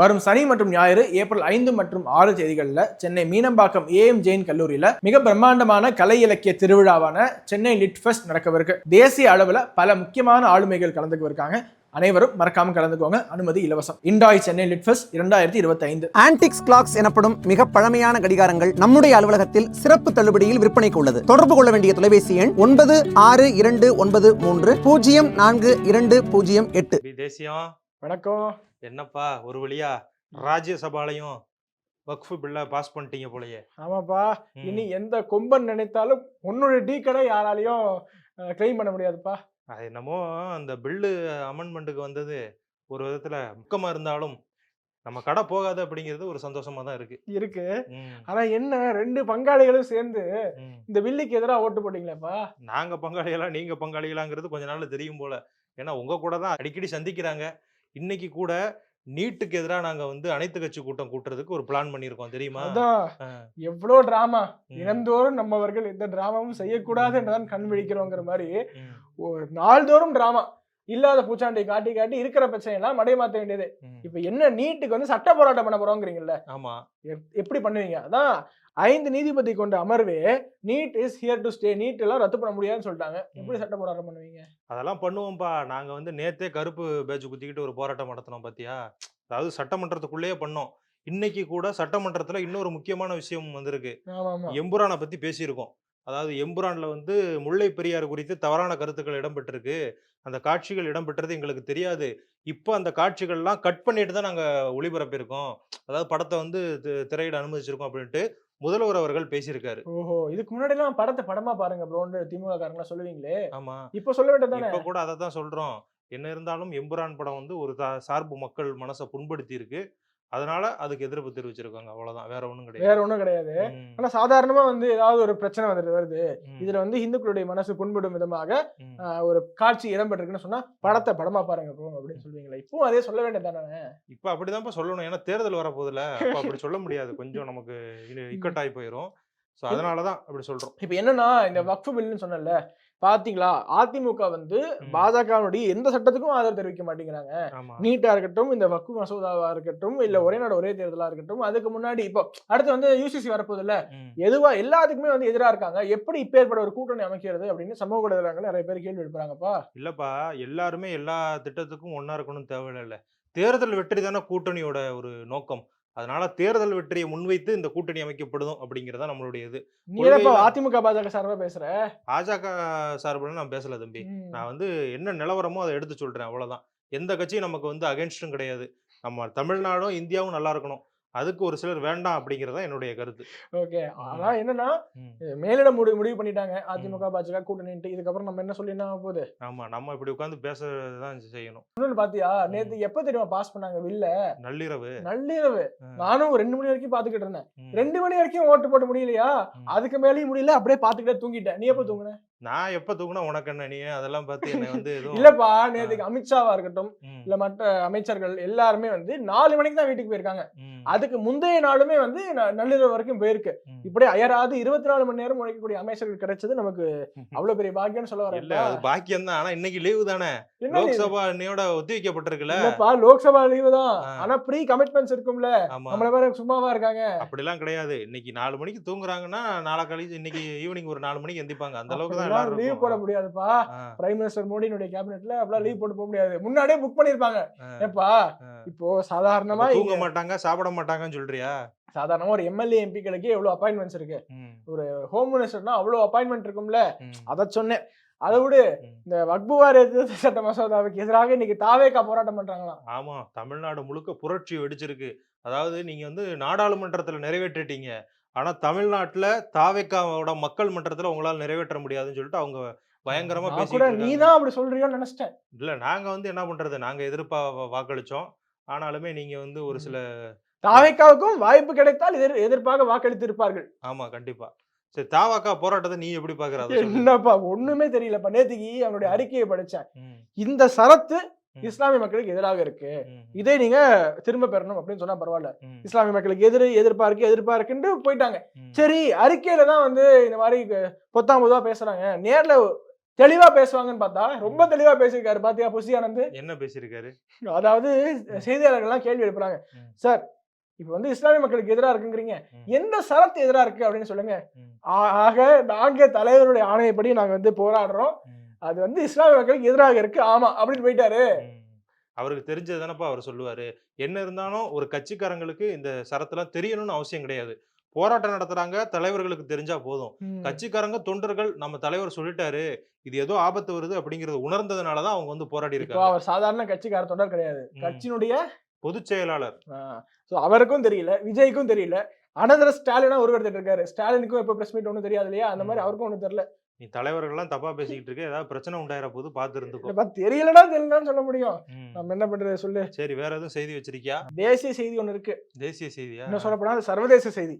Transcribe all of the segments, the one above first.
வரும் சனி மற்றும் ஞாயிறு ஏப்ரல் ஐந்து மற்றும் ஆறு தேதிகளில் சென்னை மீனம்பாக்கம் ஏஎம் ஜெயின் கல்லூரியில மிக பிரம்மாண்டமான கலை இலக்கிய திருவிழாவான சென்னை லிட் ஃபெஸ்ட் நடக்கவிருக்கு. தேசிய அளவில் பல முக்கியமான ஆளுமைகள் கலந்துக்குவிருக்காங்க அனைவரும் மறக்காம கலந்துக்கோங்க. அனுமதி இலவசம். இண்டாய் சென்னை லிட் ஃபெஸ்ட் இரண்டாயிரத்தி இருபத்தி ஐந்து ஆன்டிக்ஸ் கிளாக்ஸ் எனப்படும் மிக பழமையான கடிகாரங்கள் நம்முடைய அலுவலகத்தில் சிறப்பு தள்ளுபடியில் விற்பனைக்கு உள்ளது. தொடர்பு கொள்ள வேண்டிய தொலைபேசி எண் ஒன்பது ஆறு இரண்டு ஒன்பது மூன்று பூஜ்ஜியம் நான்கு இரண்டு பூஜ்ஜியம் எட்டு. தேசியம் வணக்கம். என்னப்பா ஒரு வழியா ராஜ்யசபாலையும் வக்ஃபு பில்ல பாஸ் பண்ணிட்டீங்க போலயே. ஆமாப்பா. இனி எந்த கொம்பன் நினைத்தாலும் உன்னோட டீ கடை யாராலையும் கிளைம் பண்ண முடியாதுப்பா. அது என்னமோ அந்த பில்லு அமெண்ட்மெண்ட்டுக்கு வந்தது. ஒரு விதத்துல முக்கமா இருந்தாலும் நம்ம கடை போகாது அப்படிங்கிறது ஒரு சந்தோஷமா தான் இருக்கு. இருக்கு. ஆனா என்ன ரெண்டு பங்காளிகளும் சேர்ந்து. இந்த வில்லிக்கு எதிராக ஓட்டு போட்டீங்களேப்பா? நாங்க பங்காளிகளா நீங்க பங்காளிகளாங்கிறது கொஞ்ச நாள்ல தெரியும் போல. ஏன்னா உங்க கூட தான் அடிக்கடி சந்திக்கிறாங்க. இன்னைக்கு கூட நீட்டுக்கு எதிராக நாங்க வந்து அனைத்து கட்சி கூட்டம் கூட்டுறதுக்கு ஒரு பிளான் பண்ணியிருக்கோம் தெரியுமா? எவ்வளோ டிராமா ம், தினந்தோறும் நம்மவர்கள் எந்த டிராமாவும் செய்யக்கூடாது என்றுதான் கண் விழிக்கிறோங்கிற மாதிரி நாள்தோறும் டிராமா இல்லாத பூச்சாண்டி காட்டி காட்டி இருக்கிற பிரச்சனை எல்லாம் மடைய மாத்த வேண்டியது. இப்ப என்ன நீட்டுக்கு வந்து சட்ட போராட்டம் பண்ண போறோங்கிறீங்கல்ல? ஆமா. எப்- எப்படி பண்ணுவீங்க? அதான் ஐந்து நீதிபதி கொண்ட அமர்வே NEET is here to stay NEET எல்லாம் ரத்து பண்ண முடியாதுன்னு சொல்லிட்டாங்க. எப்படி. சட்ட போராட்டம் பண்ணுவீங்க? அதெல்லாம் பண்ணுவோம்ப்பா நாங்க வந்து நேத்தே கருப்பு பேட்ச் குத்திக்கிட்டு ஒரு போராட்டம் நடத்தினோம் பாத்தியா? அதாவது சட்டமன்றத்துக்குள்ளேயே பண்ணோம். இன்னைக்கு கூட சட்டமன்றத்துல இன்னொரு முக்கியமான விஷயம் வந்திருக்கு. எம்புரானை பத்தி பேசியிருக்கோம். அதாவது எம்புரான்ல வந்து முல்லை பெரியார் குறித்து தவறான கருத்துக்கள் இடம்பெற்றிருக்கு. அந்த காட்சிகள் இடம்பெற்றது எங்களுக்கு தெரியாது. இப்போ அந்த காட்சிகள்லாம் கட் பண்ணிட்டு தான் நாங்க ஒளிபரப்பியிருக்கோம். அதாவது படத்தை வந்து திரையிட அனுமதிச்சிருக்கோம் அப்படின்ட்டு முதல்வர் அவர்கள் பேசியிருக்காரு. ஓஹோ இதுக்கு முன்னாடி எல்லாம் படத்தை படமா பாருங்க ப்ரோன்னு திமுக காரங்களா சொல்லுவீங்களே? ஆமா. இப்ப சொல்ல வேண்டியதானே இப்ப கூட அதை தான் சொல்றோம். என்ன இருந்தாலும் எம்புரான் படம் வந்து ஒரு சார்பு மக்கள் மனசை புண்படுத்தி இருக்கு அதனால அதுக்கு எதிர்ப்பு தெரிவிச்சிருக்காங்க. அவ்வளவுதான். வேற ஒண்ணும் கிடையாது. வேற ஒண்ணும் கிடையாது. ஆனா சாதாரணமா வந்து ஏதாவது ஒரு பிரச்சனை வந்துட்டு வருது. இதுல வந்து இந்துக்களுடைய மனசு புண்படும் விதமாக ஒரு காட்சி இடம்பெற்றிருக்குன்னு சொன்னா படத்தை படமா பாருங்க ப்ரோ அப்படின்னு சொல்லுவீங்களா? இப்பவும் அதே சொல்ல வேண்டியதானே இப்ப அப்படிதான்ப்பா சொல்லணும். ஏன்னா தேர்தல் வரப்போகுதுல அப்ப அப்படி சொல்ல முடியாது. கொஞ்சம் நமக்கு இது இக்கட்டாகி போயிரும் சோ அதனாலதான் அப்படி சொல்றோம். இப்ப என்னன்னா இந்த வக்ஃபு பில்லுன்னு சொன்னல பாத்தீங்களா? அதிமுக வந்து. பாஜகவுடைய எந்த சட்டத்துக்கும் ஆதரவு தெரிவிக்க மாட்டேங்கிறாங்க. நீட்டா இருக்கட்டும் இந்த வக்ஃபு மசோதாவா இருக்கட்டும் இல்ல ஒரே நாடு ஒரே தேர்தலா இருக்கட்டும் அதுக்கு முன்னாடி இப்போ அடுத்து வந்து யூசிசி வரப்போகுது இல்ல எதுவா எல்லாத்துக்குமே வந்து எதிரா இருக்காங்க. எப்படி இப்பேற்பட்ட ஒரு கூட்டணி அமைக்கிறது அப்படின்னு சமூக ஊடகங்கள் நிறைய பேர் கேள்வி எழுப்புறாங்கப்பா. இல்லப்பா எல்லாருமே எல்லா திட்டத்துக்கும் ஒண்ணா இருக்கணும்னு தேவையில்ல. தேர்தல் வெற்றி தானே கூட்டணியோட ஒரு நோக்கம். அதனால தேர்தல் வெற்றியை முன்வைத்து இந்த கூட்டணி அமைக்கப்படுதும் அப்படிங்கறதா நம்மளுடைய இது. அதிமுக பாஜக சார்பா பேசுற? பாஜக சார்பில் நான் பேசல தம்பி. நான் வந்து என்ன நிலவரமோ அதை எடுத்து சொல்றேன் அவ்வளவுதான். எந்த கட்சியும் நமக்கு வந்து அகேன்ஸ்டும் கிடையாது. நம்ம தமிழ்நாடும் இந்தியாவும் நல்லா இருக்கணும். அதுக்கு ஒரு சிலர் வேண்டாம் அப்படிங்கறதா என்னுடைய கருத்து. ஓகே. ஆனா என்னன்னா. மேலிடம் முடிவு முடிவு பண்ணிட்டாங்க. அதிமுக பாஜக கூட்டணிட்டு இதுக்கப்புறம் நம்ம என்ன சொல்லி என்ன போகுது? ஆமா நம்ம இப்படி உட்காந்து பேசதான் செய்யணும். இன்னொன்னு பாத்தியா நேத்து எப்ப தெரியுமா பாஸ் பண்ணாங்க வில்ல நள்ளிரவு. நள்ளிரவு. நானும் ரெண்டு மணி வரைக்கும் பாத்துக்கிட்டு இருந்தேன். ரெண்டு மணி வரைக்கும் ஓட்டு போட முடியலையா. அதுக்கு மேலேயும் முடியல அப்படியே பாத்துக்கிட்டே தூங்கிட்டேன். நீ எப்ப. தூங்குன? நான் எப்ப தூக்குனா உனக்கு என்ன நீ? அதெல்லாம் பார்த்து என்னை வந்து இல்லப்பா நேத்துக்கு அமித்ஷாவா இருக்கட்டும் இல்ல மற்ற அமைச்சர்கள் எல்லாருமே வந்து நாலு மணிக்கு தான் வீட்டுக்கு போயிருக்காங்க. அதுக்கு முந்தைய நாளுமே வந்து நள்ளிரவு வரைக்கும் போயிருக்கு. இப்படி அயராது இருபத்தி நாலு மணி நேரம் உழைக்கக்கூடிய அமைச்சர்கள் கிடைச்சது நமக்கு அவ்வளவு பெரிய பாக்கியம்னு சொல்ல இல்ல வரேன் அது பாக்கியம் தான். ஆனா இன்னைக்கு லீவு தானே? லோக்சபா இன்னையோட ஒத்தி வைக்கப்பட்டிருக்குல்ல இல்லப்பா லோக்சபா லீவு தான். ஆனா ப்ரீ கமிட்மெண்ட்ஸ் இருக்கும்ல நம்மள பேர சும்மாவா இருக்காங்க. அப்படிலாம் கிடையாது. இன்னைக்கு நாலு மணிக்கு தூங்குறாங்கன்னா நாளை கழிச்சு இன்னைக்கு ஈவினிங் ஒரு நாலு மணிக்கு எந்திப்பாங்க. அந்த அளவுக்கு தான் எல்லாரும் லீவ். போட முடியாதுப்பா. பிரைம் மினிஸ்டர் மோடியினுடைய கேபினெட்ல அப்படிலாம் லீவ் போட்டு போக முடியாது. முன்னாடியே புக் பண்ணிருப்பாங்க ஏப்பா. இப்போ சாதாரணமா தூங்க மாட்டாங்க சாப்பிட மாட்டாங்கன்னு சொல்றியா? சாதாரணமா ஒரு எம்எல்ஏ எம்பிக்களுக்கு எவ்வளவு அப்பாயின்மெண்ட்ஸ் இருக்கு. ம், ஹோம் மினிஸ்டர்னா அவ்வளவு அப்பாயின்மெண்ட் இருக்கும்ல. அத சொன்னேன். அதை விடு. இந்த வக்புவார் எதிர்த்து சட்ட மசோதாவுக்கு எதிராக இன்னைக்கு தாவேக்கா போராட்டம் பண்றாங்களாம். ஆமா தமிழ்நாடு முழுக்க புரட்சி வெடிச்சிருக்கு. அதாவது நீங்க வந்து நாடாளுமன்றத்துல நிறைவேற்றிட்டீங்க. ஆனா தமிழ்நாட்டுல தாவேக்காவோட மக்கள் மன்றத்துல உங்களால நிறைவேற்ற முடியாதுன்னு சொல்லிட்டு அவங்க பயங்கரமா கூட நீ. தான் அப்படி சொல்றியோன்னு நினைச்சிட்டேன். இல்ல நாங்க வந்து என்ன பண்றது? நாங்க எதிர்ப்பா வாக்களிச்சோம். ஆனாலுமே நீங்க வந்து ஒரு. சில தாவேக்காவுக்கும் வாய்ப்பு கிடைத்தால் எதிர் எதிர்ப்பாக வாக்களித்து இருப்பார்கள் ஆமா கண்டிப்பா. சரி தாவாக்கா போராட்டத்தை நீ எப்படி பாக்குற. என்னப்பா ஒண்ணுமே தெரியலப்பா. நேத்துக்கு அவனுடைய அறிக்கையை படிச்சேன். இந்த சரத்து இஸ்லாமிய மக்களுக்கு எதிராக இருக்கு. இதே நீங்க திரும்ப பெறணும் அப்படின்னு சொன்னா பரவாயில்ல. இஸ்லாமிய மக்களுக்கு எதிர் எதிர்ப்பா இருக்கு எதிர்ப்பா இருக்குன்னு போயிட்டாங்க. சரி அறிக்கையில தான் வந்து இந்த மாதிரி பொத்தாம் பொதுவா பேசுறாங்க. நேர்ல தெளிவா பேசுவாங்கன்னு பார்த்தா ரொம்ப தெளிவா பேசியிருக்காரு. பாத்தியா புசி ஆனந்த்? என்ன பேசியிருக்காரு? அதாவது செய்தியாளர்கள்லாம் கேள்வி எழுப்புறாங்க. சார் இப்ப வந்து இஸ்லாமிய மக்களுக்கு எதிரா இருக்குங்கிறீங்க. எந்த சரத்து எதிரா இருக்கு? அப்படின்னு சொல்லுங்க. ஆக நாங்க தலைவருடைய ஆணையப்படி நாங்க வந்து போராடுறோம். அது வந்து இஸ்லாமிய மக்களுக்கு எதிராக இருக்கு. ஆமா அப்படின்னு போயிட்டாரு. அவருக்கு தெரிஞ்சது தானப்பா அவர் சொல்லுவாரு. என்ன இருந்தாலும் ஒரு கட்சிக்காரங்களுக்கு இந்த சரத்தெல்லாம் தெரியணும்னு அவசியம் கிடையாது. போராட்டம் நடத்துறாங்க தலைவர்களுக்கு தெரிஞ்சா போதும். கட்சிக்காரங்க தொண்டர்கள் நம்ம தலைவர் சொல்லிட்டாரு இது ஏதோ ஆபத்து வருது அப்படிங்கறது உணர்ந்ததுனாலதான் அவங்க வந்து போராடி இருக்காங்க. அவர் சாதாரண கட்சிக்கார தொடர் கிடையாது. கட்சியினுடைய பொதுச் செயலாளர். சோ அவருக்கும் தெரியல விஜய்க்கும் தெரியல. அனதர் ஸ்டாலினா உருவெடுத்துட்டு இருக்காரு. ஸ்டாலினுக்கும் எப்ப பிரஸ் மீட் ஒன்றும் தெரியாது இல்லையா? அந்த மாதிரி. அவருக்கும் ஒன்றும் தெரியல. நீ தலைவர்கள்லாம் தப்பா பேசிக்கிட்டு இருக்க ஏதாவது பிரச்சனை உண்டாயிர போது பார்த்து இருந்துக்கோ. தெரியலடா தெரியலன்னு சொல்ல முடியும். நம்ம என்ன பண்றது சொல்லு. சரி வேற எதுவும் செய்தி வச்சிருக்கியா? தேசிய செய்தி ஒண்ணு இருக்கு. தேசிய செய்தியா? இன்னும் சொல்ல போனா அது சர்வதேச செய்தி.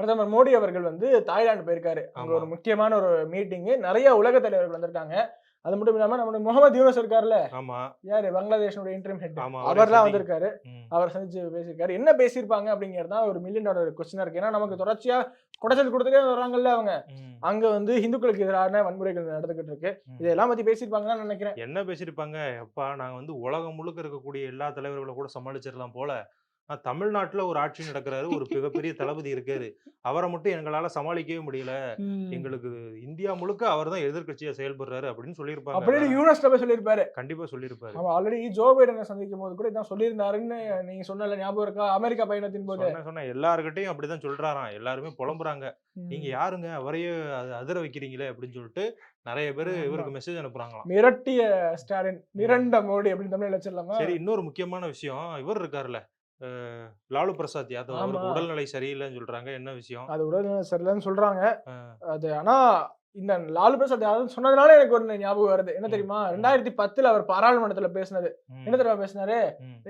பிரதமர் மோடி அவர்கள் வந்து தாய்லாந்து போயிருக்காரு. அங்க. ஒரு முக்கியமான ஒரு மீட்டிங் நிறைய உலக தலைவர்கள் வந்திருக்காங்க. அது மட்டும் இல்லாம நம்ம முகமது யூனஸ் இருக்காருல்ல ஆமா. யாரு? பங்களாதேஷனுடைய இன்டர்ம் ஹெட் அவர்லாம் வந்திருக்காரு. அவர் சந்திச்சு பேசியிருக்காரு. என்ன பேசியிருப்பாங்க அப்படிங்கிறது தான் ஒரு மில்லியன் டாலர் கொஸ்டினா இருக்கு. ஏன்னா நமக்கு தொடர்ச்சியா குடைச்சல் கொடுத்துட்டே வர்றாங்கல்ல அவங்க. அங்க வந்து இந்துக்களுக்கு எதிரான வன்முறைகள் நடந்துகிட்டு இருக்கு. இதெல்லாம் பத்தி பேசியிருப்பாங்கன்னு நான் நினைக்கிறேன். என்ன பேசியிருப்பாங்க? எப்பா நாங்க வந்து உலகம் முழுக்க இருக்கக்கூடிய எல்லா தலைவர்களை கூட சமாளிச்சிடலாம் போல. தமிழ்நாட்டுல ஒரு ஆட்சி நடக்கிறாரு ஒரு மிகப்பெரிய தளபதி இருக்காரு. அவரை மட்டும் எங்களால சமாளிக்கவே முடியல. எங்களுக்கு இந்தியா முழுக்க அவர் தான் எதிர்கட்சியா செயல்படுறாரு அப்படின்னு சொல்லியிருப்பாங்க. அப்படின்னு அதான் யூனஸ் போய் சொல்லியிருப்பாரு. கண்டிப்பா சொல்லியிருப்பாரு. ஆல்ரெடி ஜோ பைடனை சந்திக்கும் போது கூட இதான் சொல்லியிருந்தாருன்னு நீங்க சொன்னல ஞாபகம் இருக்கா? அமெரிக்கா பயணத்தின் போது. சொன்ன எல்லார்கிட்டயும் அப்படிதான் சொல்றாராம். எல்லாருமே புலம்புறாங்க. நீங்க யாருங்க? அவரையே அது அதிர வைக்கிறீங்களே அப்படின்னு சொல்லிட்டு நிறைய பேர். இவருக்கு மெசேஜ் அனுப்புறாங்களாம். மிரட்டிய ஸ்டாலின் மிரண்ட மோடி அப்படின்னு தமிழ்ல வச்சிடலாமா சரி இன்னொரு முக்கியமான விஷயம். இவர் இருக்காருல்ல. லாலு பிரசாத் யாதவ் அவருக்கு. உடல்நிலை சரியில்லைன்னு சொல்றாங்க. என்ன விஷயம்? அது உடல் சரியில்லைன்னு சொல்றாங்க. அது ஆனா இந்த லாலு பிரசாத் யாதவ் சொன்னதுனால எனக்கு ஒரு ஞாபகம் வருது. என்ன தெரியுமா. ரெண்டாயிரத்தி பத்துல அவர் பாராளுமன்றத்துல பேசினது. என்ன தெரியுமா பேசினாரு?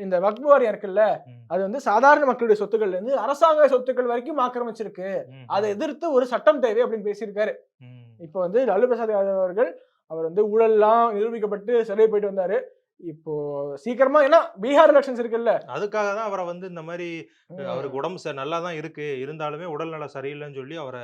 இந்த வக்பு வாரியம் இருக்குல்ல அது வந்து சாதாரண மக்களுடைய சொத்துக்கள்ல இருந்து அரசாங்க சொத்துக்கள் வரைக்கும் ஆக்கிரமிச்சிருக்கு. அதை எதிர்த்து ஒரு சட்டம் தேவை அப்படின்னு பேசியிருக்காரு. இப்போ வந்து லாலு பிரசாத் யாதவ் அவர்கள் அவர் வந்து ஊழல்லாம் நிரூபிக்கப்பட்டு சிறை போயிட்டு வந்தாரு. இப்போ சீக்கிரமா ஏன்னா பீகார் எலெக்ஷன்ஸ் இருக்குல்ல. அதுக்காக தான் அவரை வந்து இந்த மாதிரி அவருக்கு உடம்பு நல்லா தான் இருக்கு. இருந்தாலுமே உடல்நலம் சரியில்லைன்னு சொல்லி அவரை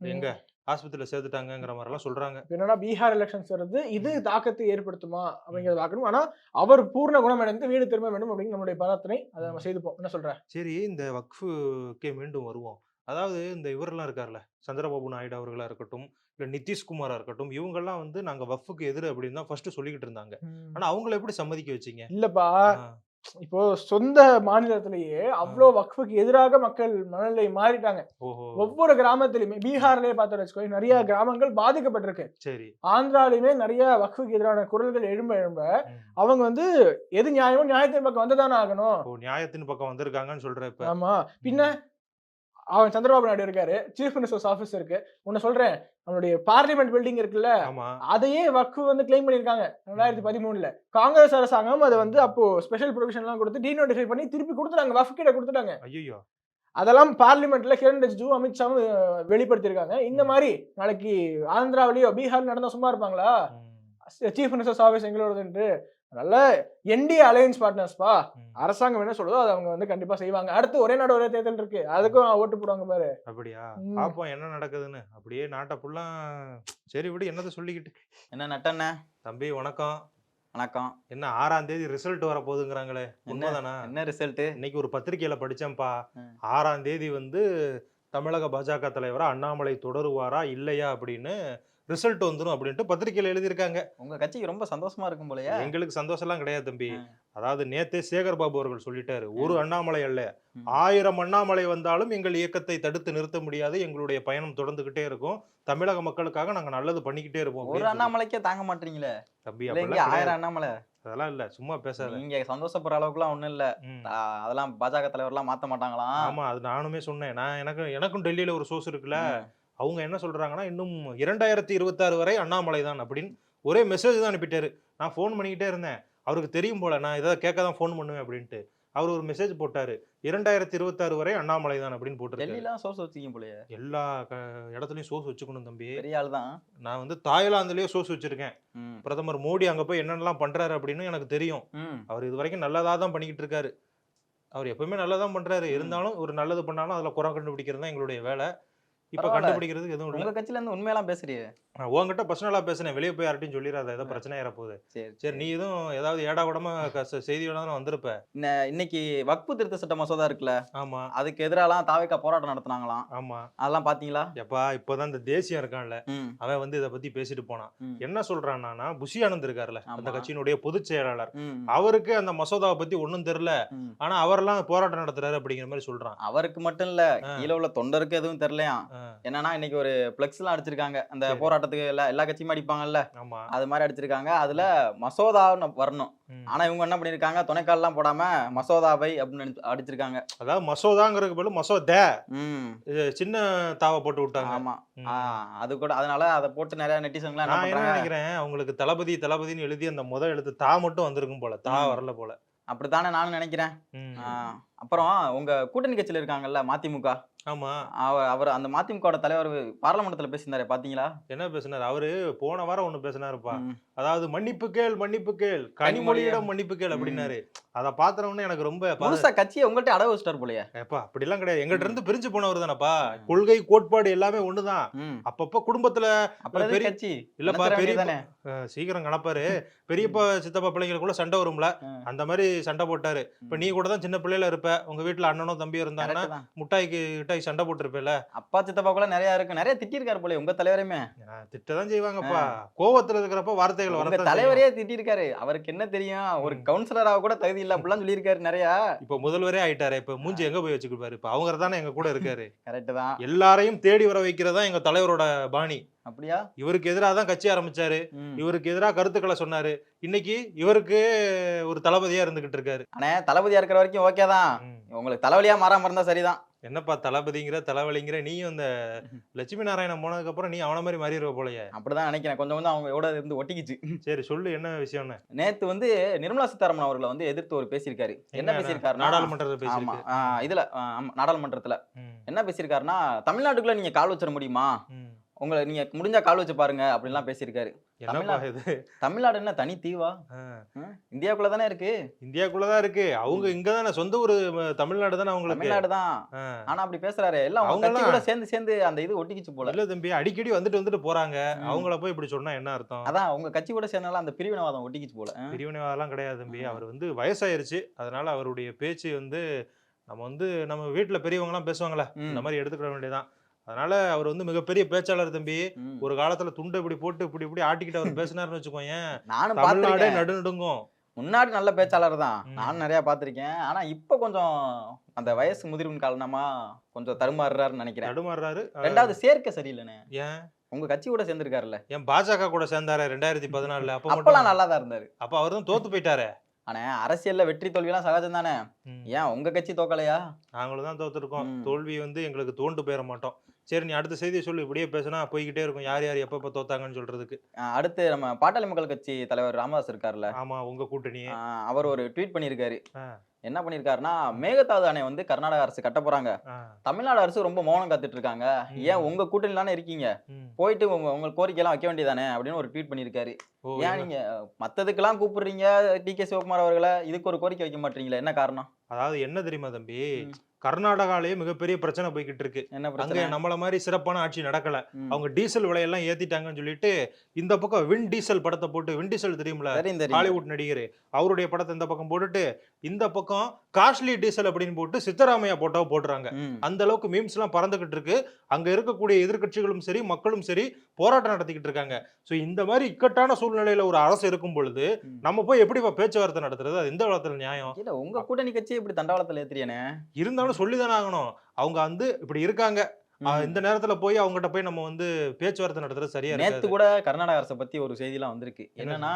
எங்க ஆஸ்பத்திரியில சேர்த்துட்டாங்கங்கிற மாதிரி எல்லாம் சொல்றாங்க என்னன்னா பீகார் எலெக்ஷன்ஸ் வருது இது தாக்கத்தை ஏற்படுத்துமா அப்படிங்கறத பார்க்கணும். ஆனா அவர் பூர்ண குணமடைந்து வீடு திரும்ப வேண்டும் அப்படின்னு நம்மளுடைய பிரார்த்தனை அதை நம்ம செய்துப்போம். என்ன சொல்ற? சரி இந்த வக்ஃபுக்கே மீண்டும் வருவோம். அதாவது இந்த இவரெல்லாம் இருக்கார்ல சந்திரபாபு நாயுடு அவர்களா இருக்கட்டும் இல்ல நிதிஷ்குமாரா இருக்கட்டும் இவங்கெல்லாம் வந்து நாங்க வக்ஃபுக்கு எதிர் அப்படின்னு தான் ஃபர்ஸ்ட் சொல்லிக்கிட்டு இருந்தாங்க. ஆனா அவங்கள எப்படி சம்மதிக்க வச்சீங்க? இல்லப்பா இப்போ சொந்த மாநிலத்திலேயே அவ்வளவு வக்ஃபுக்கு எதிராக மக்கள் மனநிலை மாறிட்டாங்க. ஒவ்வொரு கிராமத்திலுமே பீகார்லயே பார்த்தோம் வச்சுக்கோ நிறைய கிராமங்கள் பாதிக்கப்பட்டிருக்கு. சரி. ஆந்திராலையுமே நிறைய வக்ஃபுக்கு எதிரான குரல்கள் எழும்ப எழும்ப. அவங்க வந்து எது நியாயமோ நியாயத்தின் பக்கம் வந்துதானே ஆகணும். ஓ நியாயத்தின் பக்கம் வந்திருக்காங்கன்னு சொல்ற இப்ப. ஆமா. பின்ன அவன் சந்திரபாபு நாயுடு இருக்காரு சீஃப் மினிஸ்டர்ஸ் ஆபீஸ் இருக்கு. உன்னை சொல்றேன் நம்மளுடைய பார்லிமெண்ட் பில்டிங் இருக்குல்ல அதையே வக்கு வந்து கிளைம் பண்ணிருக்காங்க ரெண்டாயிரத்தி பதிமூணுல. காங்கிரஸ் அரசாங்கம் அதை வந்து அப்போ ஸ்பெஷல் ப்ரொவிஷன் எல்லாம் கொடுத்து டீநோட்டிஃபை பண்ணி திருப்பி கொடுத்துட்டாங்க வஃப் கிட்ட கொடுத்துட்டாங்க. ஐயோ அதெல்லாம் பார்லிமெண்ட்ல கிரண் ரிஜிஜு அமித்ஷாவும் வெளிப்படுத்தியிருக்காங்க. இந்த மாதிரி நாளைக்கு ஆந்திராவிலேயோ பீகார் நடந்தா சும்மா இருப்பாங்களா? சீஃப் மினிஸ்டர்ஸ் ஆஃபீஸ் எங்களோடதுன்ட்டு அதனால என்டிஏ அலையன்ஸ் பார்ட்னர்ஸ்பா அரசாங்கம் என்ன சொல்லுதோ அதை அவங்க வந்து கண்டிப்பா செய்வாங்க. அடுத்து ஒரே நாடு ஒரே தேர்தல் இருக்கு. அதுக்கும் ஓட்டு போடுவாங்க பாரு. அப்படியா. பாப்போம் என்ன நடக்குதுன்னு. அப்படியே நாட்டை ஃபுல்லா சரி விடு என்னத்த சொல்லிக்கிட்டு. என்ன நட்டண்ணே? தம்பி வணக்கம். வணக்கம். என்ன ஆறாம் தேதி ரிசல்ட் வர போகுதுங்கிறாங்களே என்ன? உண்மைதானா? என்ன ரிசல்ட் இன்னைக்கு ஒரு பத்திரிக்கையில படிச்சேன்ப்பா. ஆறாம் தேதி வந்து தமிழக பாஜக தலைவரா அண்ணாமலை தொடருவாரா இல்லையா அப்படின்னு ரிசல்ட் வந்துரும் அப்படின்ட்டு பத்திரிக்கையில எழுதியிருக்காங்க. உங்க கட்சிக்கு ரொம்ப சந்தோஷமா இருக்கும் போலயே. எங்களுக்கு சந்தோஷம்லாம் கிடையாது தம்பி. அதாவது நேத்தே சேகர் பாபு அவர்கள் சொல்லிட்டாரு ஒரு அண்ணாமலை அல்ல. ஆயிரம் அண்ணாமலை வந்தாலும் எங்கள் இயக்கத்தை தடுத்து நிறுத்த முடியாது. எங்களுடைய பயணம் தொடர்ந்துகிட்டே இருக்கும். தமிழக மக்களுக்காக நாங்க நல்லது பண்ணிக்கிட்டே இருப்போம். ஒரு அண்ணாமலைக்கே தாங்க மாட்டீங்களே. தம்பி ஆயிரம். அண்ணாமலை. அதெல்லாம் இல்ல சும்மா பேசாத. நீங்க சந்தோஷப்படுற அளவுக்குலாம் ஒண்ணும் இல்ல. அதெல்லாம் பாஜக தலைவர்லாம் மாத்த மாட்டாங்களாம். ஆமா அது நானுமே சொன்னேன். நான் எனக்கு எனக்கும் டெல்லியில ஒரு சோர்ஸ் இருக்குல்ல. அவங்க என்ன சொல்றாங்கன்னா இன்னும் இரண்டாயிரத்தி இருபத்தாறு வரை அண்ணாமலை தான் அப்படின்னு ஒரே மெசேஜ் தான் அனுப்பிட்டாரு. நான் ஃபோன் பண்ணிக்கிட்டே இருந்தேன். அவருக்கு தெரியும் போல நான் ஏதாவது கேட்க தான் ஃபோன் பண்ணுவேன் அப்படின்ட்டு. அவர் ஒரு மெசேஜ் போட்டாரு. இரண்டாயிரத்தி இருபத்தாறு வரை அண்ணாமலை தான் அப்படின்னு டெல்லிலாம் சோர்ஸ் வச்சுக்க போலயே. எல்லா இடத்துலயும் சோர்ஸ் வச்சுக்கணும் தம்பி. பெரிய ஆள் தான். நான் வந்து தாய்லாந்துலயே சோர்ஸ் வச்சிருக்கேன். பிரதமர் மோடி அங்க போய் என்னென்னலாம் பண்றாரு அப்படின்னு எனக்கு தெரியும். அவர் இது வரைக்கும் நல்லதா தான் பண்ணிக்கிட்டு இருக்காரு. அவர் எப்பவுமே நல்லதான் பண்றாரு. இருந்தாலும் ஒரு நல்லது பண்ணாலும் அதுல குறை கண்டுபிடிக்கிறது தான் எங்களுடைய வேலை. இப்ப. கண்டுபிடிக்கிறதுக்கு எதுவும் உங்க கட்சியில இருந்து உண்மையெல்லாம் பேசுறியே. உன்கிட்ட பர்சனலா பேசுனேன். வெளியே போய் யார்ட்டையும் சொல்லிடாத ஏதோ பிரச்சனை ஏற போகுது சரி சரி. நீ எதுவும் ஏதாவது ஏடா கூடமா செய்தியோட வந்திருப்ப. இன்ன- இன்னைக்கு வக்பு திருத்த சட்ட மசோதா இருக்குல்ல? ஆமா. அதுக்கு எதிராலாம் தாவேக்கா போராட்டம் நடத்துனாங்களாம். ஆமா. அதெல்லாம் பாத்தீங்களா? எப்பா இப்பதான் இந்த தேசியம் இருக்கான்ல. அவன் வந்து இதை பத்தி பேசிட்டு போனான். என்ன சொல்றான்னா புஷி ஆனந்த் இருக்காருல்ல அந்த. கட்சியினுடைய பொதுச் செயலாளர். அவருக்கு அந்த மசோதாவை பத்தி ஒண்ணும் தெரியல. ஆனா அவரெல்லாம் போராட்டம் நடத்துறாரு அப்படிங்கிற மாதிரி சொல்றான். அவருக்கு மட்டும் இல்ல. கீழே உள்ள தொண்டருக்கு எதுவும் தெரியலையாம். ஆ, என்னன்னா இன்னைக்கு ஒரு பிளெக்ஸ் எல்லாம் அடிச்சிருக்காங்க. அந்த. போராட்டத்துக்கு எல்லா எல்லா கட்சியுமே அடிப்பாங்கல்ல? அது மாதிரி அடிச்சிருக்காங்க. அதுல மசோதா வரணும். ஆனா இவங்க என்ன பண்ணிருக்காங்க? துணைக்கால்லாம் போடாம மசோதாவை அப்படின்னு அடிச்சு- அடிச்சிருக்காங்க. அதாவது மசோதாங்கிறதுக்கு பதில் மசோதா சின்ன தாவை போட்டு விட்டாங்க. ஆமா. அது கூட அதனால அதை போட்டு நிறைய நெட்டிசன்லாம் நான் என்ன நினைக்கிறேன் அவங்களுக்கு தளபதி தளபதின்னு எழுதி அந்த முத எழுத்து தா மட்டும் வந்திருக்கும் போல தா. வரல போல. அப்படித்தானே நானும் நினைக்கிறேன். அப்புறம் உங்க கூட்டணி கட்சியில இருக்காங்கல்ல மதிமுக? ஆமா. அவர் அவர் அந்த மதிமுகவோட தலைவர் பார்லமெண்ட்ல பேசியிருந்தாரு பாத்தீங்களா? என்ன பேசினாரு? அவரு போன வாரம் ஒண்ணு பேசினாருப்பா. அதாவது மன்னிப்பு கேள் மன்னிப்பு கேள். கனிமொழியிடம் மன்னிப்பு கேள் அப்படின்னாரு. அத பாத்திர உடனே எனக்கு ரொம்ப பத- முழுசா கட்சியை உங்கள்ட்ட அடவு வச்சிட்டாரு போலயே. ஏப்பா அப்படிலாம் கிடையாது. எங்கிட்ட இருந்து பிரிஞ்சு போனவர் தானப்பா. கொள்கை கோட்பாடு எல்லாமே ஒண்ணுதான். அப்பப்ப குடும்பத்துல கட்சி. இல்லப்பா பெரிய சீக்கிரம் கணப்பாரு. பெரியப்பா சித்தப்பா பிள்ளைங்களுக்குள்ள சண்டை வரும்ல. அந்த மாதிரி சண்டை போட்டாரு. இப்ப நீ கூட தான் சின்ன பிள்ளையில இருப்ப. உங்க வீட்டுல அண்ணனோ தம்பியோ இருந்தாங்கன்னா. முட்டாய்க்கு கிட்டாய் சண்டை போட்டிருப்பேல அப்பா சித்தப்பா கூட நிறைய இருக்கு. நிறைய திட்டிருக்காரு போல உங்க தலைவரையுமே. திட்டதான் செய்வாங்கப்பா. கோவத்துல இருக்கிறப்ப வார்த்தைகள் வரத்தான் செய்யும். தலைவரே திட்டிருக்காரு. அவருக்கு என்ன தெரியும்? ஒரு கவுன்சிலராக கூட தகுதி இல்ல அப்படிலாம் சொல்லியிருக்காரு நிறைய. இப்ப முதல்வரே ஆயிட்டாரு. இப்ப மூஞ்சி எங்க போய் வச்சுக்கிப்பாரு? இப்ப அவங்க தானே எங்க கூட இருக்காரு. கரெக்ட் தான். எல்லாரையும் தேடி வர வைக்கிறதா எங்க தலைவரோட பாணி. அப்படியா? இவருக்கு எதிராக தான் கட்சி ஆரம்பிச்சாரு. இவருக்கு எதிராக கருத்துக்களை சொன்னாரு. இன்னைக்கு இவருக்கு ஒரு தளபதியா இருந்துகிட்டு இருக்காரு. அண்ணே தளபதியா இருக்கிற வரைக்கும் ஓகே தான். உங்களுக்கு தலைவலியா மாறாம இருந்தா சரிதான். என்னப்பா தளபதிங்கிற தலைவலிங்கிற நீயும் இந்த லட்சுமி நாராயணன் போனதுக்கு அப்புறம் நீ அவன மாதிரி மாறிடுவ போலயே. அப்படிதான் நினைக்கிறேன். கொஞ்சம் கொஞ்சம் அவங்க கூட இருந்து ஒட்டிக்கிச்சு. சரி சொல்லு என்ன விஷயம்னு நேத்து வந்து நிர்மலா சீதாராமன் அவர்களை வந்து எதிர்த்து ஒரு பேசியிருக்காரு. என்ன எங்க பேசியிருக்காருன்னா நாடாளுமன்றத்தில் ஆமா இதுல நாடாளுமன்றத்துல. என்ன பேசியிருக்காருன்னா தமிழ்நாட்டுக்குள்ள நீங்க கால் வச்சிட முடியுமா. உங்களை நீங்க முடிஞ்சா கால் வச்சு பாருங்க அப்படின்லாம் பேசியிருக்காரு. இது? தமிழ்நாடு என்ன தனி தீவா? இந்தியாவுக்குள்ள தானே இருக்கு? இந்தியாக்குள்ளதான் இருக்கு. அவங்க இங்க தானே சொந்த ம, தமிழ்நாடு தானே அவங்களுக்கு? தமிழ்நாடு தான். ஆனா அப்படி பேசுறாரு. எல்லாம் அவங்க கூட சேர்ந்து சேர்ந்து அந்த இது ஒட்டிக்கிச்சு போல. இல்ல தம்பி அடிக்கடி வந்துட்டு வந்துட்டு போறாங்க. அவங்கள போய் இப்படி சொன்னா என்ன அர்த்தம்? அதான் உங்க கட்சி கூட சேர்ந்தாலும் அந்த பிரிவினவாதம் ஒட்டிக்கிச்சு போல. ஆ. பிரிவினைவாதெல்லாம் கிடையாது தம்பி. அவர் வந்து வயசாயிருச்சு. அதனால அவருடைய பேச்சு வந்து நம்ம வந்து நம்ம வீட்டுல பெரியவங்க எல்லாம் பேசுவாங்களே. இந்த மாதிரி எடுத்துக்கிட வேண்டியதான் அதனால அவர் வந்து மிகப்பெரிய பேச்சாளர் தம்பி. ஒரு காலத்துல துண்டை இப்படி போட்டு இப்படி இப்படி ஆட்டிக்கிட்டு அவர் பேசினாருன்னு வச்சுக்கோயேன். நானும் தமிழ்நாடே நடுநடுங்கும். முன்னாடி நல்ல பேச்சாளர் தான். நானும் நிறைய பாத்திருக்கேன் ஆனா இப்ப கொஞ்சம் அந்த வயசு முதிர்வின் காரணமா கொஞ்சம் தருமாறுறாருன்னு நினைக்கிறேன். நடுமாறுறாரு அஹ், ரெண்டாவது சேர்க்கை சரியில்லைண்ணே. ஏன்? உங்க கட்சி கூட சேர்ந்திருக்காருல்ல. ஏன் பாஜக கூட சேர்ந்தாரு ரெண்டாயிரத்தி பதினாலுல. அப்ப அப்பெல்லாம் மட்டும் நல்லா தான் இருந்தாரு. அப்ப அவர் தான் தோத்து போயிட்டாரு. ஆனா அரசியல்ல வெற்றி தோல்வியெல்லாம் சகஜம் தானே. ஏன் உங்க கட்சி தோக்கலையா? நாங்களும் தான் தோத்துருக்கோம். தோல்வி வந்து எங்களுக்கு தோண்டு போயிட மாட்டோம். சரி நீ அடுத்த செய்தியை சொல்லு. இப்படியே பேசினா போய்கிட்டே இருக்கும். யார் யார் எப்ப எப்ப தோத்தாங்கன்னு சொல்றதுக்கு. அடுத்து நம்ம பாட்டாளி மக்கள் கட்சி தலைவர் ராமதாஸ் இருக்காருல்ல ஆமா உங்க கூட்டணி அவர் ஒரு ட்வீட் பண்ணியிருக்காரு. என்ன பண்ணியிருக்காருன்னா மேகதாது அணை வந்து கர்நாடக அரசு கட்ட போறாங்க. தமிழ்நாடு அரசு ரொம்ப மௌனம் காத்துட்டு இருக்காங்க. ஏன் உங்க கூட்டணியில தானே இருக்கீங்க. போயிட்டு உங்க உங்க கோரிக்கை எல்லாம் வைக்க வேண்டியதானே அப்படின்னு ஒரு ட்வீட் பண்ணியிருக்காரு. ஓ, ஏன் நீங்க மத்ததுக்கெல்லாம் கூப்பிடுறீங்க டி கே சிவகுமார் அவர்களை? இதுக்கு ஒரு கோரிக்கை வைக்க மாட்டீங்களா. என்ன காரணம்? அதாவது என்ன தெரியுமா தம்பி. கர்நாடகாலயே மிகப்பெரிய பிரச்சனை போய்கிட்டு இருக்கு அங்க நம்மள மாதிரி சிறப்பான ஆட்சி நடக்கல. அவங்க டீசல் விலையெல்லாம் ஏத்திட்டாங்கன்னு சொல்லிட்டு இந்த பக்கம் வின் டீசல் படத்தை போட்டு வின் டீசல் தெரியும்ல தெரியும் தெரியும். ஹாலிவுட் நடிகர் அவருடைய படத்தை இந்த பக்கம் போட்டுட்டு இந்த பக்கம் காஸ்ட்லி டீசல் அப்படின்னு போட்டு சித்தராமையா போட்டோ போட்டுறாங்க ம். அந்த அளவுக்கு மீம்ஸ் எல்லாம் பறந்துகிட்டு இருக்கு. அங்க இருக்கக்கூடிய எதிர்க்கட்சிகளும் சரி மக்களும் சரி போராட்டம் நடத்திக்கிட்டு இருக்காங்க. சோ இந்த மாதிரி இக்கட்டான சூழ்நிலையில ஒரு அரசு இருக்கும் பொழுது. நம்ம போய் எப்படி பேச்சுவார்த்தை நடத்துறது? அது எந்த விதத்துல நியாயம்? இல்ல உங்க கூட்டணி கட்சி இப்படி தண்டவாளத்துல ஏத்துறியானே? இருந்தாலும் சொல்லிதானே ஆகணும். அவங்க வந்து இப்படி இருக்காங்க. இந்த நேரத்துல போய் அவங்ககிட்ட போய் நம்ம வந்து பேச்சுவார்த்தை நடத்துறது சரியா நேத்து கூட கர்நாடக அரசை பத்தி ஒரு செய்திலாம் வந்திருக்கு. என்னன்னா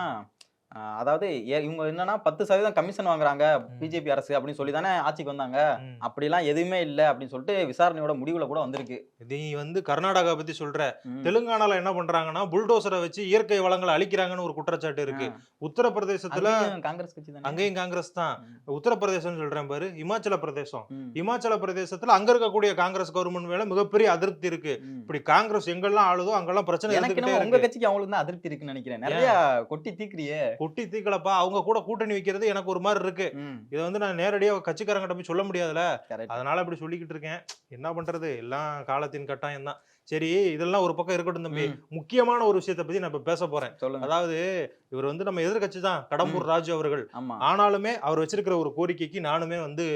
அதாவது இவங்க என்னன்னா பத்து சதவீதம் கமிஷன் வாங்குறாங்க பிஜேபி அரசு அப்படின்னு சொல்லி தானே ஆட்சிக்கு வந்தாங்க. அப்படிலாம் எதுவுமே இல்ல அப்படின்னு சொல்லிட்டு விசாரணையோட முடிவுல கூட வந்திருக்கு. நீ வந்து கர்நாடகா பத்தி சொல்ற. தெலுங்கானால என்ன பண்றாங்கன்னா புல்டோசரை வச்சு இயற்கை வளங்களை அழிக்கிறாங்கன்னு ஒரு குற்றச்சாட்டு இருக்கு. உத்தரப்பிரதேசத்துல காங்கிரஸ் கட்சி தானே? அங்கேயும் காங்கிரஸ் தான். உத்தரப்பிரதேசம் சொல்றேன் பாரு இமாச்சல பிரதேசம். இமாச்சல பிரதேசத்துல அங்க இருக்கக்கூடிய காங்கிரஸ் கவர்மெண்ட் மேல மிகப்பெரிய அதிருப்தி இருக்கு. இப்படி காங்கிரஸ் எங்கெல்லாம் ஆளுதோ அங்கெல்லாம் பிரச்சனை உங்க கட்சிக்கு அவங்களுக்கு தான் அதிருப்தி இருக்குன்னு நினைக்கிறேன். நிறைய கொட்டி தீக்குறியே. கொட்டி தீக்கலப்பா அவங்க கூட கூட்டணி வைக்கிறது எனக்கு ஒரு மாதிரி இருக்கு. இதை வந்து நான் நேரடியா கட்சிக்காரங்கிட்ட போய் சொல்ல முடியாதுல்ல? கரெக்ட் அதனால இப்படி சொல்லிக்கிட்டு இருக்கேன். என்ன பண்றது? எல்லாம் காலத்தின் கட்டாயம் தான். சரி இதெல்லாம் ஒரு பக்கம் இருக்கட்டும் தம்பி. முக்கியமான ஒரு விஷயத்தை பத்தி நான் இப்ப பேச போறேன். அதாவது இவர் வந்து நம்ம எதிர்க்கட்சி தான் கடம்பூர் ராஜு அவர்கள். ஆனாலுமே அவர் வச்சிருக்கிற ஒரு கோரிக்கைக்கு நானுமே வந்து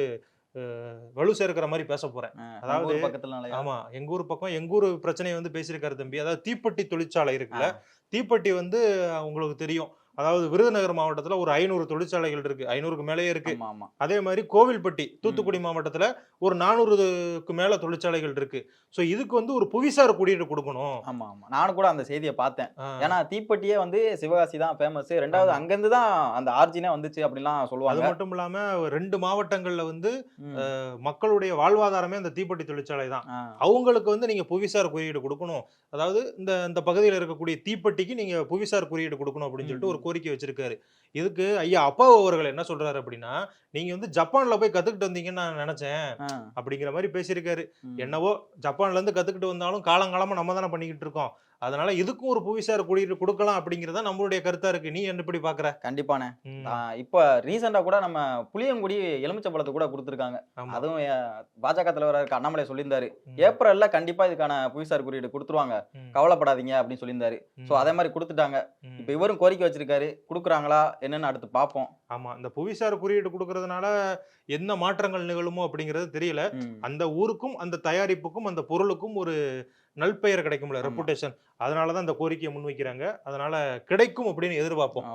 வலு சேர்க்கிற மாதிரி பேச போறேன். அதாவது அதாவது- பக்கத்துல ஆமா எங்க ஊர் பக்கம் எங்க ஊர் பிரச்சனையை வந்து பேசியிருக்காரு தம்பி. அதாவது தீப்பெட்டி தொழிற்சாலை இருக்குல்ல? தீப்பெட்டி வந்து உங்களுக்கு தெரியும். அதாவது விருதுநகர் மாவட்டத்துல ஒரு ஐநூறு தொழிற்சாலைகள் இருக்கு. ஐநூறுக்கு மேலேயே இருக்கு. அதே மாதிரி கோவில்பட்டி தூத்துக்குடி மாவட்டத்துல ஒரு நானூறுக்கு மேல தொழிற்சாலைகள் இருக்கு. சோ இதுக்கு வந்து ஒரு புவிசார் குறியீடு கொடுக்கணும். ஆமா ஆமா. நானும் கூட அந்த செய்தியை பார்த்தேன். ஏன்னா தீப்பெட்டியே வந்து சிவகாசி தான் ஃபேமஸ் ரெண்டாவது. அங்கிருந்து தான் அந்த ஆர்ஜினே வந்துச்சு அப்படிலாம் அது சொல்லுவாங்க மட்டும் இல்லாம ரெண்டு மாவட்டங்கள்ல வந்து. மக்களுடைய வாழ்வாதாரமே அந்த தீப்பெட்டி தொழிற்சாலை தான். அவங்களுக்கு வந்து நீங்க புவிசார் குறியீடு கொடுக்கணும். அதாவது இந்த இந்த பகுதியில் இருக்கக்கூடிய தீப்பெட்டிக்கு நீங்க புவிசார் குறியீடு கொடுக்கணும் அப்படின்னு சொல்லிட்டு ஒரு கோரிக்கை வச்சிருக்காரு. இதுக்கு ஐயா அப்பா அவர்கள் என்ன சொல்றாரு அப்படின்னா நீங்க வந்து ஜப்பான்ல போய் கத்துக்கிட்டு வந்தீங்கன்னு நான் நினைச்சேன் அப்படிங்கிற மாதிரி பேசியிருக்காரு. என்னவோ ஜப்பான்ல இருந்து கத்துக்கிட்டு வந்தாலும் காலங்காலமா நம்ம தானே பண்ணிக்கிட்டு இருக்கோம். அதனால இதுக்கும் ஒரு புவிசார் குறியீடு கொடுக்கலாம் அப்படிங்கறத நம்மளுடைய கருத்தா இருக்கு. நீ என்ன இப்படி பாக்குற? ஆ, இப்ப ரீசெண்டா கூட நம்ம புளியங்குடி எலுமிச்சம்பழத்தை கூட கொடுத்துருக்காங்க. அதுவும் பாஜக தலைவரா அண்ணாமலை சொல்லியிருந்தாரு. ஏப்ரல்ல கண்டிப்பா இதுக்கான புவிசார் குறியீடு கொடுத்துருவாங்க. கவலைப்படாதீங்க அப்படின்னு சொல்லியிருந்தாரு. சோ அதே மாதிரி கொடுத்துட்டாங்க. இப்ப இவரும் கோரிக்கை வச்சிருக்காரு. கொடுக்குறாங்களா என்னன்னு அடுத்து பார்ப்போம் ஆமா. இந்த புவிசார் குறியீடு கொடுக்கறதுனால என்ன மாற்றங்கள் நிகழுமோ அப்படிங்கிறது தெரியல. அந்த ஊருக்கும் அந்த தயாரிப்புக்கும் அந்த பொருளுக்கும் ஒரு நல்பெயர் கிடைக்கும்ல. ரெப்புடேஷன் அதனால தான் இந்த கோரிக்கையை முன்வைக்கிறாங்க. அதனால கிடைக்கும் அப்படின்னு எதிர்பார்ப்போம்.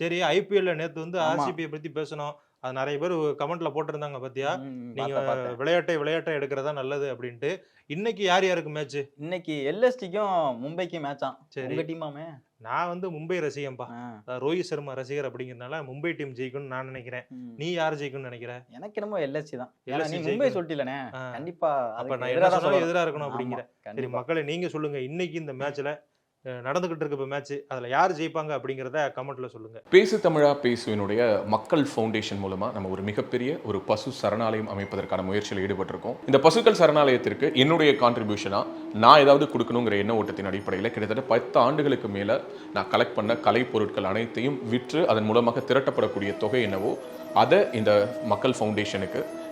சரி ஐபிஎல்ல நேத்து வந்து. ஆர்சிபியை பத்தி பேசணும் அது நிறைய பேர் கமெண்ட்ல போட்டிருந்தாங்க பாத்தியா? நீங்க. விளையாட்டை விளையாட்டை எடுக்கிறதா நல்லது அப்படின்ட்டு. இன்னைக்கு யார் யாருக்கு மேட்ச் இன்னைக்கு எல்எஸ்டிக்கும் மும்பைக்கும் மேட்சாம் சரி. டீமாமே நான் வந்து மும்பை ரசிகன்பா ரோஹித் சர்மா ரசிகர் அப்படிங்கிறதுனால மும்பை டீம் ஜெயிக்கும்னு நான் நினைக்கிறேன். நீ யார் ஜெயிக்கும்னு நினைக்கிற? எனக்கு என்னமோ எல்எஸ்சி தான். நீ மும்பை ஆ. கண்டிப்பா அப்ப நான் எதிரா என்ன தான் சொன்னாலும் சொல்லணும். எதிரா இருக்கணும் அப்படிங்கிற. சரி. மக்களே நீங்க சொல்லுங்க. இன்னைக்கு இந்த மேட்ச்ல நடந்துகிட்டு இருக்க இப்போ மேட்ச் அதில் யார் ஜெயிப்பாங்க அப்படிங்கிறத கமெண்ட்டில் சொல்லுங்கள் பேசு தமிழா பேசுவினுடைய மக்கள் ஃபவுண்டேஷன் மூலமாக நம்ம ஒரு மிகப்பெரிய ஒரு பசு சரணாலயம் அமைப்பதற்கான முயற்சியில் ஈடுபட்டிருக்கோம். இந்த பசுக்கள் சரணாலயத்திற்கு என்னுடைய கான்ட்ரிபியூஷனாக நான் ஏதாவது கொடுக்கணுங்கிற எண்ண ஓட்டத்தின் அடிப்படையில் கிட்டத்தட்ட பத்து ஆண்டுகளுக்கு மேலே நான் கலெக்ட் பண்ண கலை பொருட்கள் அனைத்தையும் விற்று அதன் மூலமாக திரட்டப்படக்கூடிய தொகை என்னவோ அதை இந்த மக்கள் ஃபவுண்டேஷனுக்கு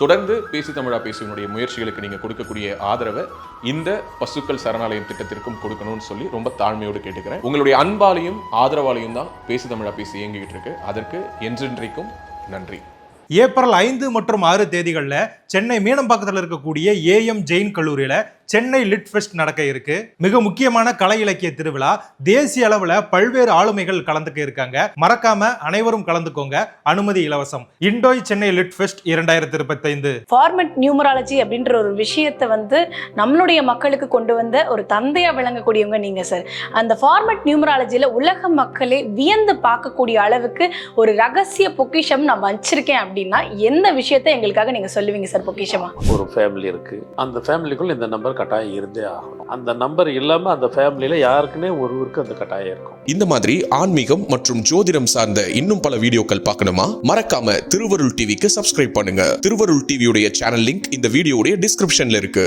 தொடர்ந்து பேசி தமிழா பேசுவனுடைய முயற்சிகளுக்கு நீங்கள் கொடுக்கக்கூடிய ஆதரவை இந்த பசுக்கள் சரணாலயம் திட்டத்திற்கும் கொடுக்கணும்னு சொல்லி ரொம்ப தாழ்மையோடு கேட்டுக்கிறேன். உங்களுடைய அன்பாலையும் ஆதரவாலையும் தான் பேசி தமிழா பேசி இயங்கிக்கிட்டு இருக்கு. அதற்கு என்றென்றைக்கும் நன்றி. ஏப்ரல் ஐந்து மற்றும் ஆறு தேதிகளில் சென்னை மீனம்பாக்கத்தில் இருக்கக்கூடிய ஏஎம் ஜெயின் கல்லூரியில் சென்னை லிட் ஃபெஸ்ட் நடக்க இருக்கு. மிக முக்கியமான கலை இலக்கிய திருவிழா. தேசிய அளவில் பல்வேறு ஆளுமைகள் கலந்துக்க இருக்காங்க. மறக்காம அனைவரும் கலந்துக்கோங்க. அனுமதி இலவசம். இண்டோய் சென்னை லிட் ஃபெஸ்ட் இரண்டாயிரத்தி இருபத்தைந்து. ஃபார்மெட் நியூமராலஜி அப்படின்ற ஒரு விஷயத்தை வந்து நம்மளுடைய மக்களுக்கு கொண்டு வந்த ஒரு தந்தையா விளங்கக்கூடியவங்க நீங்க சார் அந்த ஃபார்மெட் நியூமராலஜியில் உலக மக்களே வியந்து பார்க்கக்கூடிய அளவுக்கு ஒரு ரகசிய பொக்கிஷம் நான் வச்சிருக்கேன் அப்படின்னா எந்த விஷயத்தை எங்களுக்காக நீங்க சொல்லுவீங்க சார் பொக்கிஷமா? ஒரு ஃபேமிலி இருக்கு. அந்த ஃபேமிலிக்குள்ள இந்த நம்பர் கட்டாயம் இருந்தே ஆகணும். அந்த நம்பர் இல்லாம அந்த ஃபேமிலியில யாருக்குன்னே ஒருவருக்கு அந்த கட்டாயம் இருக்கும். இந்த மாதிரி ஆன்மீகம் மற்றும் ஜோதிடம் சார்ந்த இன்னும் பல வீடியோக்கள் பார்க்கணுமா? மறக்காம திருவருள் டிவிக்கு சப்ஸ்கிரைப் பண்ணுங்க. திருவருள் டிவியுடைய சேனல் லிங்க் இந்த வீடியோடைய டிஸ்கிரிப்ஷன்ல இருக்கு.